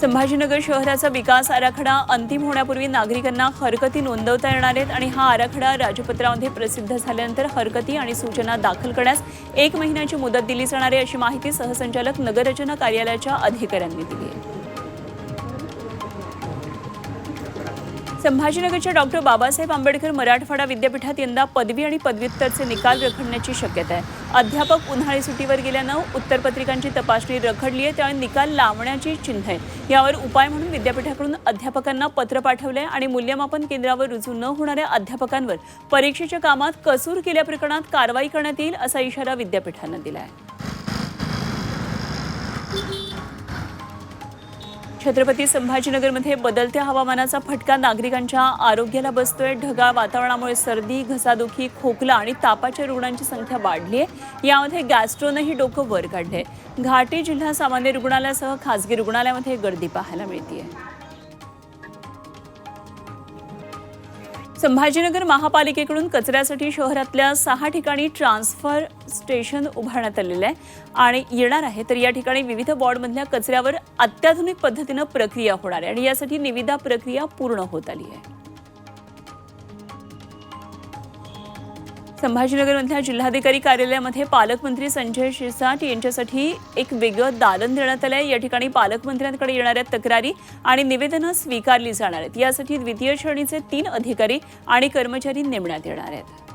संभाजीनगर शहराचा विकास आराखडा अंतिम होण्यापूर्वी नागरिकांना हरकती नोंदवता येणार आहेत आणि हा आराखडा राजपत्रामध्ये प्रसिद्ध झाल्यानंतर हरकती आणि सूचना दाखल करण्यास एक महिन्याची मुदत दिली जाणार आहे अशी माहिती सहसंचालक नगररचना कार्यालयाच्या अधिकाऱ्यांनी दिली आहे. संभाजीनगरच्या डॉक्टर बाबासाहेब आंबेडकर मराठवाडा विद्यापीठात यंदा पदवी आणि पदव्युत्तरचे निकाल रखडण्याची शक्यता आहे. अध्यापक उन्हाळी सुट्टीवर गेल्यानं उत्तरपत्रिकांची तपासणी रखडली आहे त्यामुळे निकाल लावण्याची चिन्ह आहे. यावर उपाय म्हणून विद्यापीठाकडून अध्यापकांना पत्र पाठवलंय आणि मूल्यमापन केंद्रावर रुजू न होणाऱ्या अध्यापकांवर परीक्षेच्या कामात कसूर केल्या प्रकरणात कारवाई करण्यात येईल असा इशारा विद्यापीठानं दिला आहे छत्रपती संभाजीनगरमध्ये बदलत्या हवामानाचा फटका नागरिकांच्या आरोग्याला बसतोय. ढगाळ वातावरणामुळे सर्दी घसादुखी खोकला आणि तापाच्या रुग्णांची संख्या वाढली आहे यामध्ये गॅस्ट्रोनंही डोकं वर काढले घाटी जिल्हा सामान्य रुग्णालयासह खासगी रुग्णालयामध्ये गर्दी पाहायला मिळते संभाजीनगर महापालिकेकडून कचऱ्यासाठी शहरातल्या सहा ठिकाणी ट्रान्सफर स्टेशन उभारण्यात आलेलं आहे आणि येणार आहे. तर या ठिकाणी विविध वॉर्डमधल्या कचऱ्यावर अत्याधुनिक पद्धतीनं प्रक्रिया होणार आहे आणि यासाठी निविदा प्रक्रिया पूर्ण होत आली आहे. संभाजीनगरमधल्या जिल्हाधिकारी कार्यालयामध्ये पालकमंत्री संजय शिरसाट यांच्यासाठी एक वेगळं दालन देण्यात आलं आहे या ठिकाणी पालकमंत्र्यांकडे येणाऱ्या तक्रारी आणि निवेदनं स्वीकारली जाणार आहेत. यासाठी द्वितीय श्रेणीचे तीन अधिकारी आणि कर्मचारी नेमण्यात येणार आहेत.